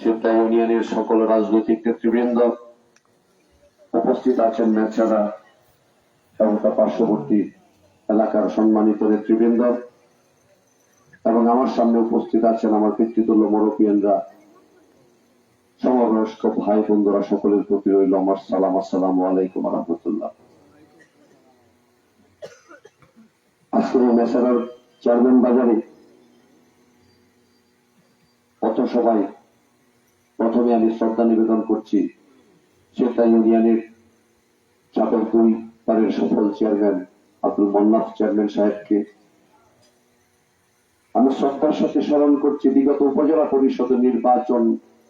সিদ্ধা ইউনিয়নের সকল রাজনৈতিক নেতৃবৃন্দ উপস্থিত আছেন নেচারা এবং তার পার্শ্ববর্তী এলাকার সম্মানিত নেতৃবৃন্দ, এবং আমার সামনে উপস্থিত আছেন আমার পিতৃতুল্য মরপিয়ানরা সমবয়স্ক ভাই বন্ধুরা সকলের প্রতি রইল আমার সালাম, আসসালামু আলাইকুম রহমতুল্লাহ। আজকের মেসারার চেয়ারম্যান বাজারে অত সবাই প্রথমে আমি শ্রদ্ধা নিবেদন করছি সেটা ইউনিয়নের চাপের দুই বারের সফল চেয়ারম্যান আব্দুল মন্নাফ, চেয়ারম্যান সাহেবকে। আমি শ্রদ্ধার সাথে স্মরণ করছি, বিগত উপজেলা পরিষদের নির্বাচন,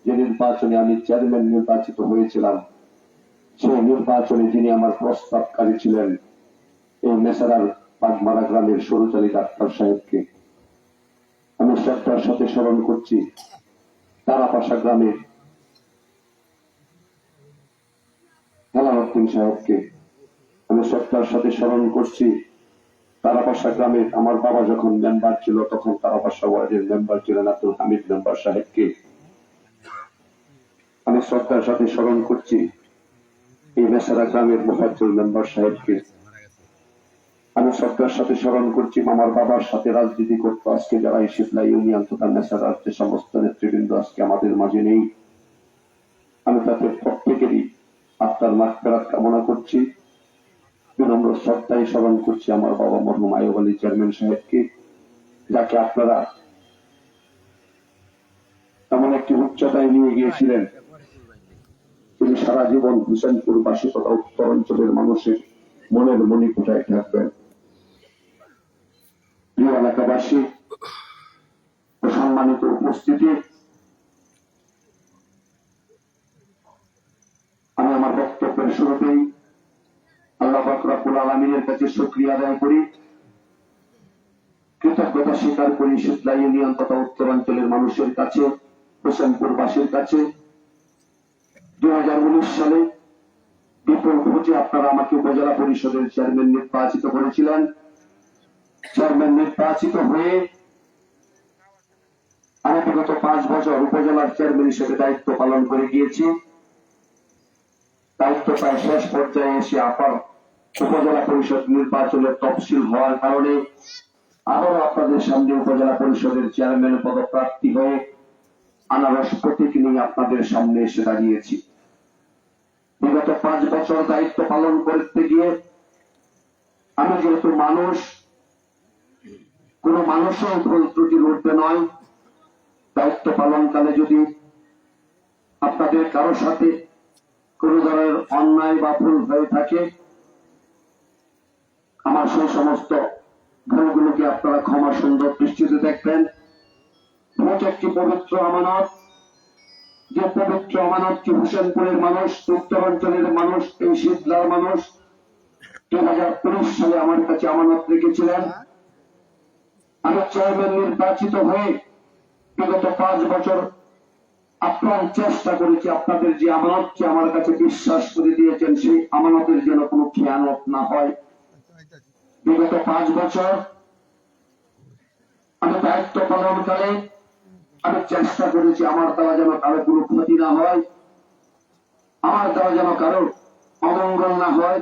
যে নির্বাচনে আমি চেয়ারম্যান নির্বাচিত হয়েছিলাম, সেই নির্বাচনে যিনি আমার প্রস্তাবকারী ছিলেন, এই মেসারার পাগমারা গ্রামের সরুচালী ডাক্তার সাহেবকে। আমি শ্রদ্ধার সাথে স্মরণ করছি তারাপাশা গ্রামের হেলারুদ্দিন সাহেবকে আমি শ্রদ্ধার সাথে স্মরণ করছি। তারাপাশা গ্রামের আমার বাবা যখন মেম্বার ছিল, তখন তারাপাশা ওয়ার্ডের মেম্বার ছিলেন আব্দুল হামিদ মেম্বার সাহেবকে। আমি শ্রদ্ধার সাথে স্মরণ করছি। এই মেসারা গ্রামের মোফাজ্জুল মেম্বার সাহেবকে। আমি শ্রদ্ধার সাথে স্মরণ করছি আমার বাবার সাথে রাজনীতি করতো। আজকে যারা এই ইউনিয়ন তথা মেসারার যে সমস্ত নেতৃবৃন্দ আজকে আমাদের মাঝে নেই। আমি তাদের প্রত্যেকেরই আত্মার মাঠ ফেরাত কামনা করছি। বিনম্র শ্রদ্ধায় স্মরণ করছি আমার বাবা মরহুম আয়ুব আলী চেয়ারম্যান সাহেবকে, যাকে আপনারা এমন একটি উচ্চতায় নিয়ে গিয়েছিলেন তিনি সারা জীবন হুসেনপুর বাসী তথা উত্তর অঞ্চলের মানুষের মনের মণিপুটায় থাকবেন। প্রিয় এলাকাবাসী সম্মানিত উপস্থিতি। আমি আমার বক্তব্যের শুরুতেই আল্লাহ বাকরাবুল আলমিনের কাছে শুক্রিয়া আদায় করি। কৃতজ্ঞতা স্বীকার করি শীতলা ইউনিয়ন তথা উত্তরাঞ্চলের মানুষের কাছে, হোসেনপুরবাসীর কাছে। দু হাজার উনিশ সালে বিপুল ভোটে আপনারা আমাকে উপজেলা পরিষদের চেয়ারম্যান নির্বাচিত করেছিলেন। চেয়ারম্যান নির্বাচিত হয়ে আমি বিগত পাঁচ বছর উপজেলার চেয়ারম্যান হিসেবে দায়িত্ব পালন করে গিয়েছি। দায়িত্ব প্রায় শেষ পর্যায়ে এসে আপার উপজেলা পরিষদ নির্বাচনের তফসিল হওয়ার কারণে আবারও আপনাদের সামনে উপজেলা পরিষদের চেয়ারম্যান পদপ্রার্থী হয়ে আনারস প্রতীক নিয়ে আপনাদের সামনে এসে দাঁড়িয়েছি। বিগত পাঁচ বছর দায়িত্ব পালন করতে গিয়ে আমি যেহেতু মানুষ কোন মানুষও ভুল ত্রুটি লড়তে নয়। দায়িত্ব পালনকালে যদি আপনাদের কারোর সাথে কোন ধরনের অন্যায় বা ভুল হয়ে থাকে, আমার সেই সমস্ত ভুলগুলোকে আপনারা ক্ষমা সুন্দর দৃষ্টিতে দেখবেন। ভোট একটি পবিত্র আমানত। যে পবিত্র আমানতটি হোসেনপুরের মানুষ, উত্তরাঞ্চলের মানুষ, এই শীতলার মানুষ, দুই হাজার সালে আমার কাছে আমানত রেখেছিলেন। নির্বাচিত হয়ে বিগত পাঁচ বছর আপ্রাণ চেষ্টা করেছি আপনাদের যে আমানতটি আমার কাছে বিশ্বাস করে দিয়েছেন, সেই আমানতের যেন কোনো খেয়ানত না হয়। বিগত পাঁচ বছর আমি দায়িত্ব পালনকালে আমি চেষ্টা করেছি আমার দ্বারা যেন কারও কোনো ক্ষতি না হয়, আমার দ্বারা যেন কারও অমঙ্গল না হয়।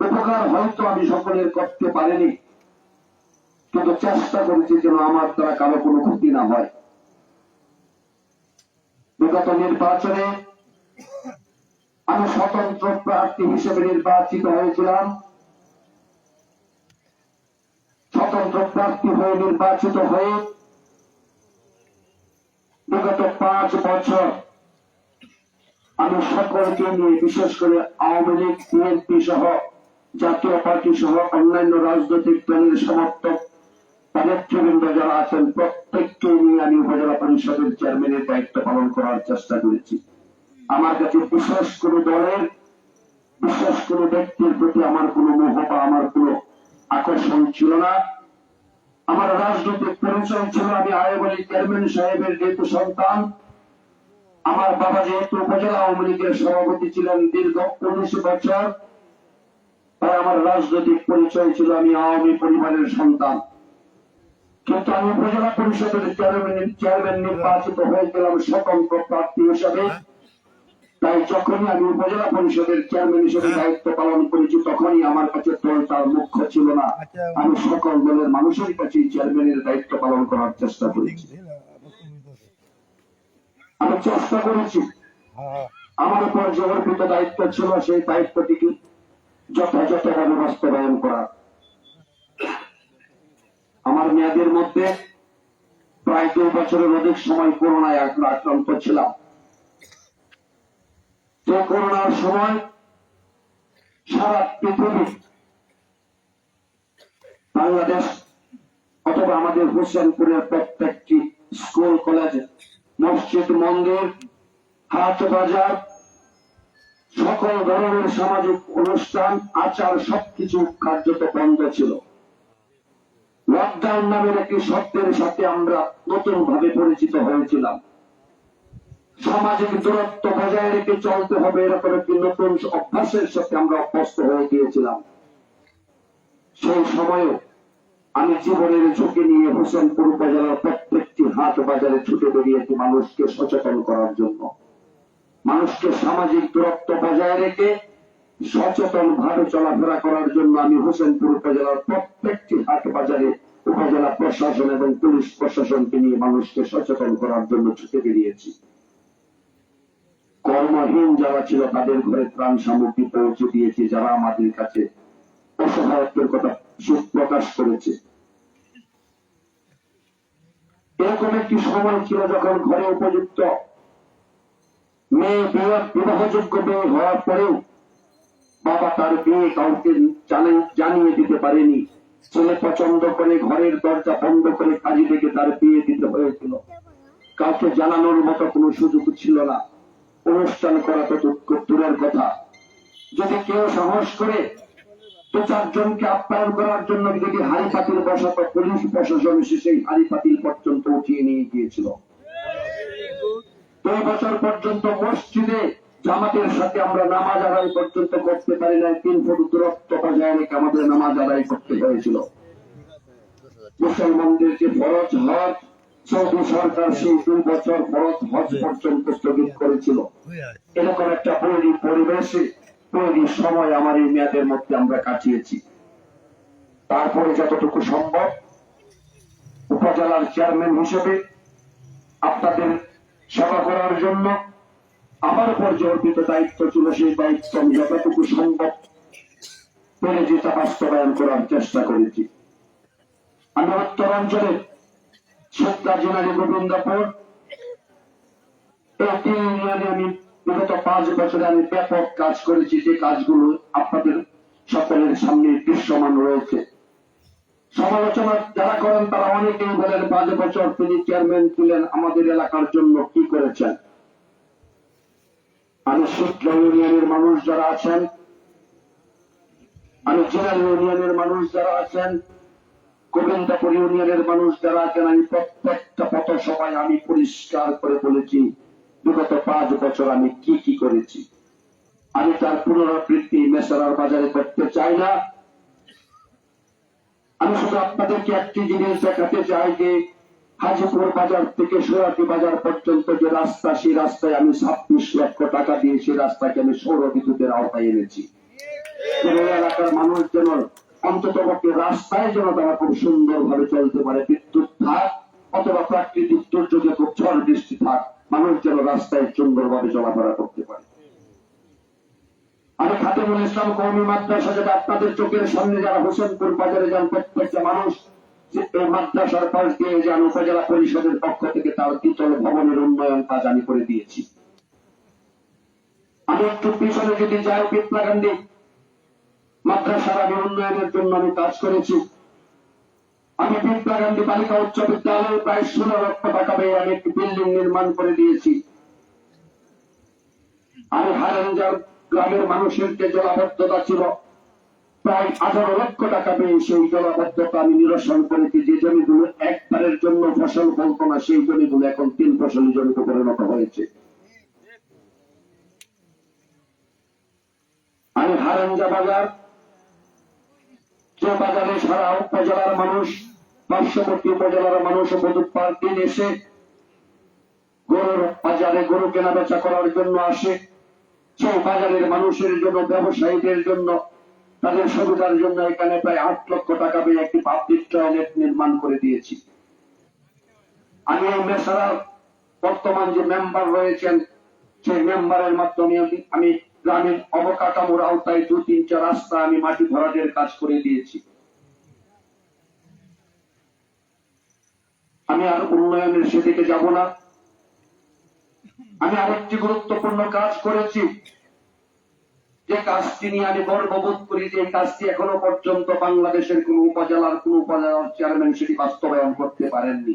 উপকার হয়তো আমি সকলের করতে পারিনি কিন্তু চেষ্টা করেছি যেন আমার দ্বারা কারও কোনো ক্ষতি না হয়। বিগত নির্বাচনে আমি স্বতন্ত্র প্রার্থী হিসেবে নির্বাচিত হয়েছিলাম। স্বতন্ত্র প্রার্থী হয়ে নির্বাচিত হয়ে বিগত পাঁচ বছর আমি সকলকে নিয়ে, বিশেষ করে আওয়ামী লীগ, বিএনপি সহ জাতীয় পার্টি সহ অন্যান্য রাজনৈতিক দলের সমর্থক নেতৃবৃন্দ যারা আছেন, প্রত্যেককে নিয়ে আমি উপজেলা পরিষদের চেয়ারম্যানের দায়িত্ব পালন করার চেষ্টা করেছি। আমার কাছে বিশেষ কোন দলের, বিশেষ কোন ব্যক্তির প্রতি আমার কোনো মোহ বা আমার কোনো আকর্ষণ ছিল না। আমার রাজনৈতিক পরিচয় ছিল, আমি আয়ব আলী চেয়ারম্যান সাহেবের যেহেতু সন্তান, আমার বাবা যেহেতু উপজেলা আওয়ামী লীগের সভাপতি ছিলেন দীর্ঘ উনিশ বছর, তাই আমার রাজনৈতিক পরিচয় ছিল, আমি আওয়ামী পরিবারের সন্তান। কিন্তু আমি উপজেলা পরিষদের চেয়ারম্যান চেয়ারম্যান নির্বাচিত হয়েছিলাম স্বতন্ত্র প্রার্থী হিসেবে। তাই যখনই আমি উপজেলা পরিষদের চেয়ারম্যান হিসেবে দায়িত্ব পালন করেছি তখনই আমার কাছে দল তার মুখ্য ছিল না। আমি সকল দলের মানুষের কাছে চেয়ারম্যানের দায়িত্ব পালন করার চেষ্টা করেছি। আমি চেষ্টা করেছি। আমার উপর যে অর্পিত দায়িত্ব ছিল সেই দায়িত্বটিকে যথাযথভাবে বাস্তবায়ন করা আমার মেয়াদের মধ্যে প্রায় দুই বছরের অধিক সময় করোনায় আক্রা- আক্রান্ত ছিলাম। যে করোনার সময় সারা পৃথিবী, বাংলাদেশ অথবা আমাদের হোসেনপুরের প্রত্যেকটি স্কুল, কলেজ, মসজিদ, মন্দির, হাট, বাজার, সকল ধরনের সামাজিক অনুষ্ঠান, আচার সবকিছু কার্যত বন্ধ ছিল। লকডাউন নামের একটি শব্দের সাথে আমরা নতুন ভাবে পরিচিত হয়েছিলাম। সামাজিক দূরত্ব বজায় রেখে চলতে হবে এরকম একটি নতুন অভ্যাসের সাথে আমরা অভ্যস্ত হয়ে গিয়েছিলাম। সেই সময়েও আমি জীবনের ঝুঁকি নিয়ে হোসেনপুর উপজেলার প্রত্যেকটি হাট বাজারে ছুটে বেরিয়েছি মানুষকে সচেতন করার জন্য। মানুষকে সামাজিক দূরত্ব বজায় রেখে সচেতন ভাবে চলাফেরা করার জন্য আমি হোসেনপুর উপজেলার প্রত্যেকটি হাট বাজারে উপজেলা প্রশাসন এবং পুলিশ প্রশাসনকে নিয়ে মানুষকে সচেতন করার জন্য ছুটে বেরিয়েছি। কর্মহীন যারা ছিল তাদের ঘরে ত্রাণ সামগ্রী পৌঁছে দিয়েছি, যারা আমাদের কাছে অসহায়ত্বের কথা প্রকাশ করেছে। এরকম একটি সময় ছিল যখন ঘরে উপযুক্ত মেয়ে বিবাহ বিবাহযোগ্য মেয়ে হওয়ার পরেও বাবা তার বিয়ে কাউকে জানে- জানিয়ে দিতে পারেনি। ছেলে পছন্দ করে ঘরের দরজা বন্ধ করে কাজী থেকে তার বিয়ে দিতে হয়েছিল। কাউকে জানানোর মতো কোনো সুযোগ ছিল না। অনুষ্ঠান করা তো দূর- দূরের কথা। যদি কেউ সাহস করে দু চারজনকে আপ্যায়ন করার জন্য যদি হাড়ি পাতিল বসাতো, পুলিশ প্রশাসন এসে সেই হাড়ি পাতিল পর্যন্ত উঠিয়ে নিয়ে গিয়েছিল। দুই বছর পর্যন্ত মসজিদে জামাতের সাথে আমরা নামাজ আদায় পর্যন্ত করতে পারি না তিন ফুট দূরত্ব বজায় রেখে আমাদের নামাজ আদায় করতে হয়েছিল। মুসলমানদের যে ফরজ হজ, সৌদি সরকার সেই দুই বছর ফরজ হজ পর্যন্ত স্থগিত করেছিল। এরকম একটা বৈরী পরিবেশে বৈরী সময় আমার এই মেয়াদের মধ্যে আমরা কাটিয়েছি। তারপরে যতটুকু সম্ভব, উপজেলার চেয়ারম্যান হিসেবে আপনাদের সেবা করার জন্য আমার উপর যে অর্পিত দায়িত্ব ছিল সেই দায়িত্ব আমি যতটুকু সম্ভব পেরে যেটা বাস্তবায়ন করার চেষ্টা করেছি। আমি উত্তরাঞ্চলের সত্তা জেনারি গোবিন্দপুর, এই তিন ইউনিয়নে আমি বিগত পাঁচ বছরে আমি ব্যাপক কাজ করেছি। যে কাজগুলো আপনাদের সকলের সামনে দৃশ্যমান রয়েছে। সমালোচনা যারা করেন তারা অনেকেই বলেন, পাঁচ বছর তিনি চেয়ারম্যান ছিলেন, আমাদের এলাকার জন্য কি করেছেন? আমি শিক্ষা ইউনিয়নের মানুষ যারা আছেন আমি জেলা ইউনিয়নের মানুষ যারা আছেন, গোবিন্দপুর ইউনিয়নের মানুষ যারা আছেন, আমি প্রত্যেকটা পথসভায় আমি পরিষ্কার করে বলেছি, বিগত পাঁচ বছর আমি কি কি করেছি। আমি তার পুনরাবৃত্তি মেসারার বাজারে করতে চাই না। আমি শুধু আপনাদেরকে একটি জিনিস দেখাতে চাই যে হাজিপুর বাজার থেকে সোয়াটি বাজার পর্যন্ত যে রাস্তা, সেই রাস্তায় আমি ছাব্বিশ লক্ষ টাকা দিয়ে সেই রাস্তাকে আমি সৌর বিদ্যুতের আওতায় এনেছি। এলাকার মানুষ যেন অন্তত পক্ষে রাস্তায় যেন তারা খুব সুন্দর ভাবে চলতে পারে, বিদ্যুৎ থাক, অথবা প্রাকৃতিক দুর্যোগে খুব ঝড় বৃষ্টি থাক, মানুষ যেন রাস্তায় সুন্দরভাবে চলাফেরা করতে পারে। আমি খাতেমুল ইসলাম কৌমি মাদ্রাসা যেটা আপনাদের চোখের সামনে যারা হোসেনপুর বাজারে যান, প্রত্যেকটা মানুষ যে এই মাদ্রাসার পাশ দিয়ে যান উপজেলা পরিষদের পক্ষ থেকে তার দ্বিতল ভবনের উন্নয়ন কাজ আমি করে দিয়েছি। আমি একটু পিছনে যদি যাই বিপ্লা গান্ধী, মাদ্রাসার আমি উন্নয়নের জন্য আমি কাজ করেছি। আমি বিপ্লা গান্ধী বালিকা উচ্চ বিদ্যালয়ে প্রায় ষোলো লক্ষ টাকা ব্যয়ে আমি একটি বিল্ডিং নির্মাণ করে দিয়েছি। আমি হারানজার গ্রামের মানুষের যে জলাবদ্ধতা ছিল প্রায় আঠারো লক্ষ টাকা পেয়ে সেই জলাবদ্ধতা আমি নিরসন করেছি। যে জমিগুলো একবারের জন্য ফসল ফলত না, সেই জমিগুলো এখন তিন ফসলি জমিতে পরিণত হয়েছে। আমি হারাঞ্জা বাজার, যে বাজারে সারা উপজেলার মানুষ, পার্শ্ববর্তী উপজেলার মানুষ বুধবার দিন এসে গরুর বাজারে গরু কেনা বেচা করার জন্য আসে। সেই বাজারের মানুষের জন্য, ব্যবসায়ীদের জন্য তাদের সুবিধার জন্য এখানে প্রায় আট লক্ষ টাকা দিয়ে একটি পাবলিক টয়লেট নির্মাণ করে দিয়েছি। আমি মেসারার বর্তমান যে মেম্বার রয়েছেন সেই মেম্বারের মাধ্যমে আমি- গ্রামীণ অবকাঠামোর আওতায় দু তিনটা রাস্তা আমি মাটি ভরাটের কাজ করে দিয়েছি। আমি আর উন্নয়নের সেদিকে যাব না। আমি আরেকটি গুরুত্বপূর্ণ কাজ করেছি। যে কাজটি নিয়ে আমি গর্ববোধ করি যে কাজটি এখনও পর্যন্ত বাংলাদেশের কোন উপজেলার কোন উপজেলার চেয়ারম্যান সেটি বাস্তবায়ন করতে পারেননি।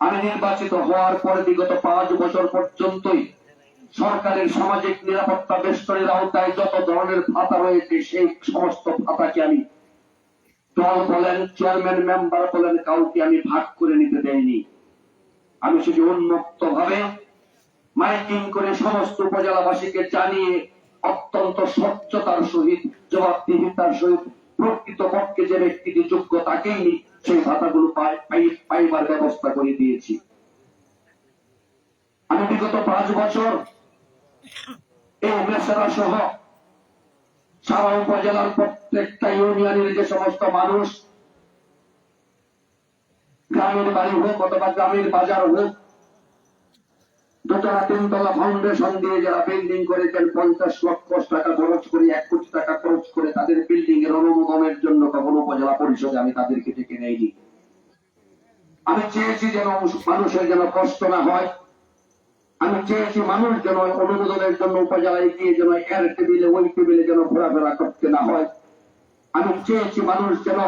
আমি নির্বাচিত হওয়ার পরে বিগত পাঁচ বছর পর্যন্তই সরকারের সামাজিক নিরাপত্তা বেষ্টনের আওতায় যত ধরনের ভাতা রয়েছে, সেই সমস্ত ভাতাকে আমি দল বলেন, চেয়ারম্যান, মেম্বার বলেন, কাউকে আমি ভাগ করে নিতে দেয়নি আমি সেটি উন্মুক্ত ভাবে মাইকিং করে সমস্ত উপজেলাবাসীকে জানিয়ে অত্যন্ত স্বচ্ছতার সহিত, জবাবদিহিতার সহিত প্রকৃত পক্ষে যে ব্যক্তিটি যোগ্য তাকেই সেই ভাতাগুলো পাই- পাই- পাইবার ব্যবস্থা করে দিয়েছি। আমি বিগত পাঁচ বছর এই মেসেরা সহ সারা উপজেলার প্রত্যেকটা ইউনিয়নের যে সমস্ত মানুষ, গ্রামের বাড়ি হোক অথবা গ্রামের বাজার হোক দোতলা তিনতলা ফাউন্ডেশন দিয়ে যারা বিল্ডিং করেছেন, পঞ্চাশ লক্ষ টাকা খরচ করে, এক কোটি টাকা খরচ করে তাদের বিল্ডিং এর অনুমোদনের জন্য কখনো উপজেলা পরিষদে আমি তাদেরকে ডেকে নেইনি। আমি চেয়েছি যেন মানুষের যেন কষ্ট না হয়। আমি চেয়েছি মানুষ যেন অনুমোদনের জন্য উপজেলায় গিয়ে যেন এর টেবিলে ওই টেবিলে যেন ঘোরাফেরা করতে না হয়। আমি চেয়েছি মানুষ যেন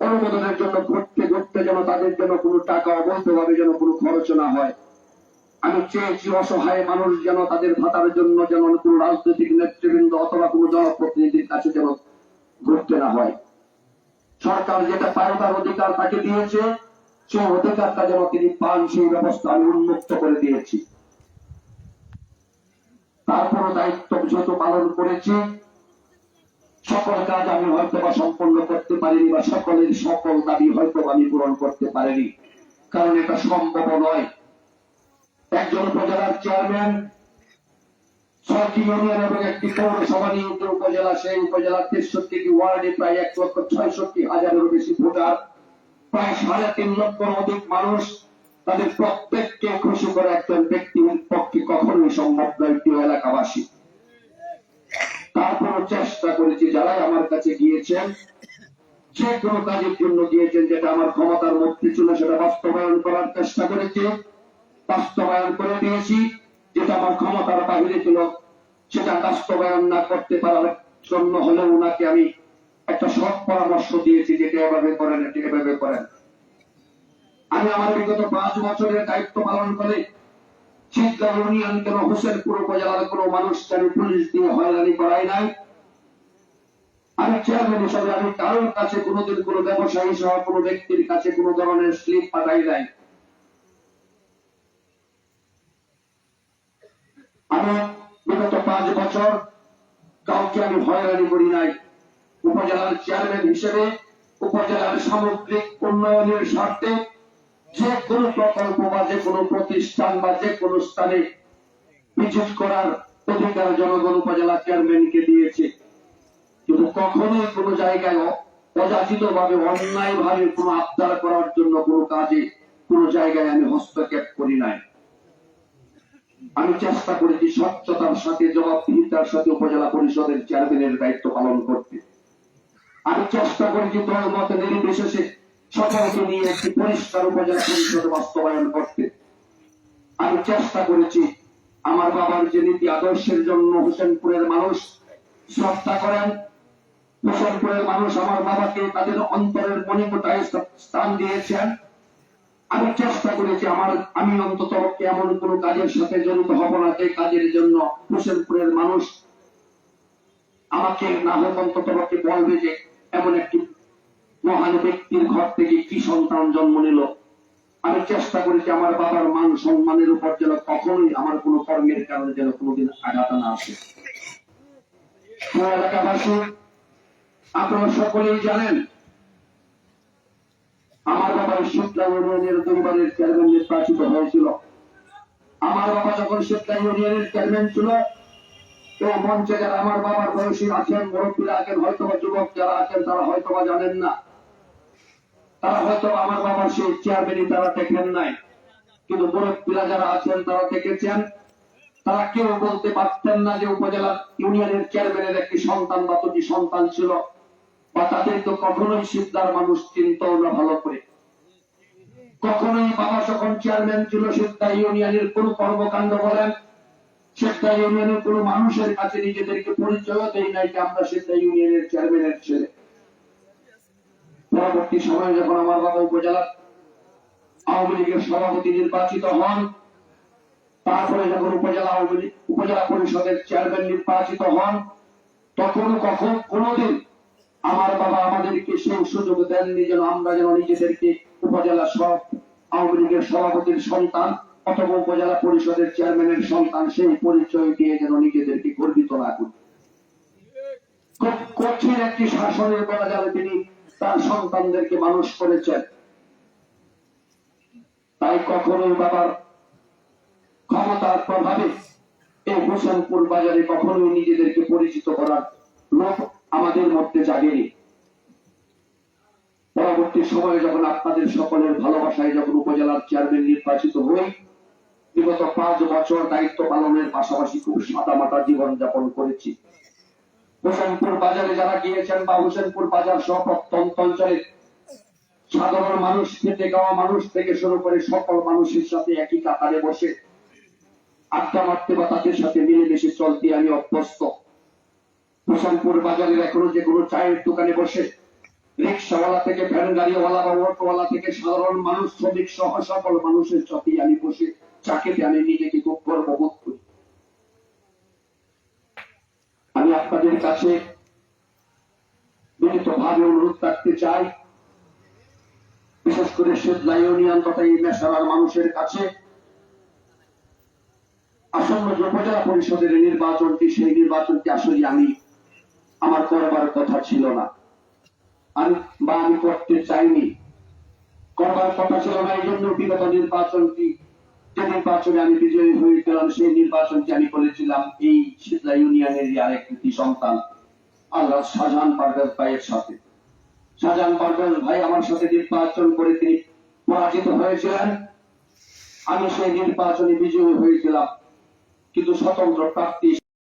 অনুমোদনের জন্য ঘুরতে ঘুরতে যেন তাদের জন্য কোনো টাকা অবৈধভাবে যেন কোনো খরচ না হয়। আমি চেয়েছি অসহায় মানুষ যেন তাদের ভাতার জন্য যেন কোন রাজনৈতিক নেতৃবৃন্দ অথবা কোন জনপ্রতিনিধির কাছে যেন ঘুরতে না হয়। সরকার যেটা পাইবার অধিকার তাকে দিয়েছে, সেই অধিকারটা যেন তিনি পান, সেই ব্যবস্থা আমি উন্মুক্ত করে দিয়েছি। তারপরও দায়িত্ব যেহেতু পালন করেছি, সকল কাজ আমি হয়তো বা সম্পন্ন করতে পারিনি বা সকলের সকল দাবি হয়তো আমি পূরণ করতে পারিনি। কারণ এটা সম্ভব নয়। একজন উপজেলার চেয়ারম্যান, ছয়টি ইউনিয়ন এবং একটি পৌরসভা নিয়ে যে উপজেলা, সেই উপজেলার তেষট্টি ওয়ার্ডে প্রায় এক লক্ষ ছয়ষট্টি হাজারেরও বেশি ভোটার, প্রায় সাড়ে তিন লক্ষর অধিক মানুষ তাদের প্রত্যেককে খুশি করে একজন ব্যক্তির পক্ষে কখনোই সম্ভব নয় প্রিয় এলাকাবাসী। তারপরও চেষ্টা করেছি, যারাই আমার কাছে গিয়েছেন, যে কোনো কাজের জন্য গিয়েছেন, যেটা আমার ক্ষমতার মধ্যে ছিল, সেটা বাস্তবায়ন করার চেষ্টা করেছে। বাস্তবায়ন করে দিয়েছি যেটা আমার ক্ষমতার বাহিরে ছিল, সেটা বাস্তবায়ন না করতে পারার জন্য হলেও ওনাকে আমি একটা সৎ পরামর্শ দিয়েছি যেটা এভাবে করেন, এটা এভাবে করেন। আমি আমার বিগত পাঁচ বছরের দায়িত্ব পালন করে শীতলা ইউনিয়ন কেন হোসেনপুর উপজেলার কোনো মানুষকে আমি পুলিশ দিয়ে হয়রানি করাই নাই। আমি চেয়ারম্যান হিসাবে আমি কারোর কাছে কোনোদিন কোনো ব্যবসায়ী সহ কোনো ব্যক্তির কাছে কোনো ধরনের স্লিপ পাঠাই নাই। আমি বিগত পাঁচ বছর কাউকে আমি হয়রানি করি নাই। উপজেলার চেয়ারম্যান হিসেবে উপজেলার সামগ্রিক উন্নয়নের স্বার্থে যে কোনো প্রকল্প বা যে কোনো প্রতিষ্ঠান বা যে কোনো স্থানে ভিজিট করার অধিকার জনগণ উপজেলা চেয়ারম্যানকে দিয়েছে। কিন্তু কখনোই কোনো জায়গায় অযাচিত ভাবে অন্যায় ভাবে কোনো আবদার করার জন্য কোনো কাজে কোনো জায়গায় আমি হস্তক্ষেপ করি নাই। আমি চেষ্টা করেছি স্বচ্ছতার সাথে, জবাবদিহিতার সাথে উপজেলা পরিষদের চেয়ারম্যানের দায়িত্ব পালন করতে। আমি চেষ্টা করেছি দল মত নির্বিশেষে সকলকে নিয়ে একটি পরিষ্কার উপজেলা পরিষদ বাস্তবায়ন করতে। আমি চেষ্টা করেছি আমার বাবার যে নীতি আদর্শের জন্য হোসেনপুরের মানুষ শ্রদ্ধা করেন, হোসেনপুরের মানুষ আমার বাবাকে তাদের অন্তরের মণিমুটায় স্থান দিয়েছেন। আমি চেষ্টা করেছি আমার, আমি অন্তত এমন কোন কাজের সাথে জড়িত হব না যে কাজের জন্য হোসেনপুরের মানুষ আমাকে না হোক অন্তত বলবে যে এমন একটি মহান ব্যক্তির ঘর থেকে কি সন্তান জন্ম নিল। আমি চেষ্টা করেছি আমার বাবার মান সম্মানের উপর যেন কখনোই আমার কোনো কর্মের কারণে যেন কোনোদিন আঘাত না আসে। এলাকাবাসী আপনারা সকলেই জানেন আমার বাবা শুক্লা ইউনিয়নের দুইবারের চেয়ারম্যান নির্বাচিত হয়েছিল। আমার বাবা যখন শুক্লা ইউনিয়নের চেয়ারম্যান ছিল এই মঞ্চে যারা আমার বাবার বয়সী আছেন, মুরব্বীরা আছেন হয়তো বা যুবক যারা আছেন, তারা হয়তো বা জানেন না। তারা হয়তো আমার বাবার সেই চেয়ারম্যানই তারা দেখেন নাই। কিন্তু মুরব্বীরা যারা আছেন, তারা দেখেছেন। তারা কেউ বলতে পারতেন না যে উপজেলা ইউনিয়নের চেয়ারম্যানের একটি সন্তান বা দুটি সন্তান ছিল। বা তাদের তো কখনোই সিদ্ধার মানুষ চিনতও না ভালো করে। কখনোই বাবা যখন চেয়ারম্যান ছিল সিদ্ধা ইউনিয়নের কোন কর্মকাণ্ড বলেন সিদ্ধা ইউনিয়নের কোন মানুষের কাছে নিজেদেরকে পরিচয় দেয় নাই যে আমরা সিদ্ধা ইউনিয়নের চেয়ারম্যানের ছেলে। পরবর্তী সময়ে যখন আমার বাবা উপজেলা আওয়ামী লীগের সভাপতি নির্বাচিত হন, তারপরে যখন উপজেলা আওয়ামী লীগ- উপজেলা পরিষদের চেয়ারম্যান নির্বাচিত হন, তখনও কখন কোনোদিন আমার বাবা আমাদেরকে সেই সুযোগ দেননি যেন আমরা যেন নিজেদেরকে উপজেলা সব আওয়ামী লীগের সভাপতির সন্তান অথবা উপজেলা পরিষদের চেয়ারম্যানের সন্তান সেই পরিচয় দিয়ে যেন নিজেদেরকে গর্বিত না করি। খুব কঠিন একটি শাসনের বলা যাবে তিনি তার সন্তানদেরকে মানুষ করেছেন। তাই কখনোই বাবার ক্ষমতার প্রভাবে এই হোসেনপুর বাজারে কখনোই নিজেদেরকে পরিচিত করার লোক আমাদের মধ্যে জাগেনি পরবর্তী সময়ে যখন আপনাদের সকলের ভালোবাসায় যখন উপজেলার চেয়ারম্যান নির্বাচিত হই, বিগত পাঁচ বছর দায়িত্ব পালনের পাশাপাশি খুব সাদামাটা জীবন যাপন করেছি। হোসেনপুর বাজারে যারা গিয়েছেন বা হোসেনপুর বাজার সহ প্রত্যন্ত অঞ্চলে, সাধারণ মানুষ খেতে গাওয়া মানুষ থেকে শুরু করে সকল মানুষের সাথে একই কাতারে বসে আড্ডা মারতে বা তাদের সাথে মিলেমিশে চলতে আমি অভ্যস্ত। হোসেনপুর বাজারের এখনও যে কোনো চায়ের দোকানে বসে, রিক্সাওয়ালা থেকে ভ্যান গাড়িওয়ালা বা অটোওয়ালা থেকে সাধারণ মানুষ, শ্রমিক সহ সকল মানুষের সাথে আমি বসে চা আমি নিজেকে খুব গর্ববোধ করি। আমি আপনাদের কাছে বিনীত ভাবে অনুরোধ রাখতে চাই, বিশেষ করে শেদলা ইউনিয়ন তথা এই মেশালার মানুষের কাছে। আসন্ন উপজেলা পরিষদের নির্বাচনটি, সেই নির্বাচনটি আসলে আমি আমার করবার কথা ছিল না। আমি বা আমি করতে চাইনি। করবার কথা ছিল না এই জন্য বিগত নির্বাচনটি যে নির্বাচনে আমি বিজয়ী হয়েছিলাম সেই নির্বাচনটি আমি করেছিলাম এই শীতলা ইউনিয়নের আরেক কৃতি সন্তান, আল্লাহ শাহজাহান পারভেজ ভাইয়ের সাথে। শাহজাহান পারভেজ ভাই আমার সাথে নির্বাচন করে তিনি পরাজিত হয়েছিলেন। আমি সেই নির্বাচনে বিজয়ী হয়েছিলাম কিন্তু স্বতন্ত্র প্রার্থী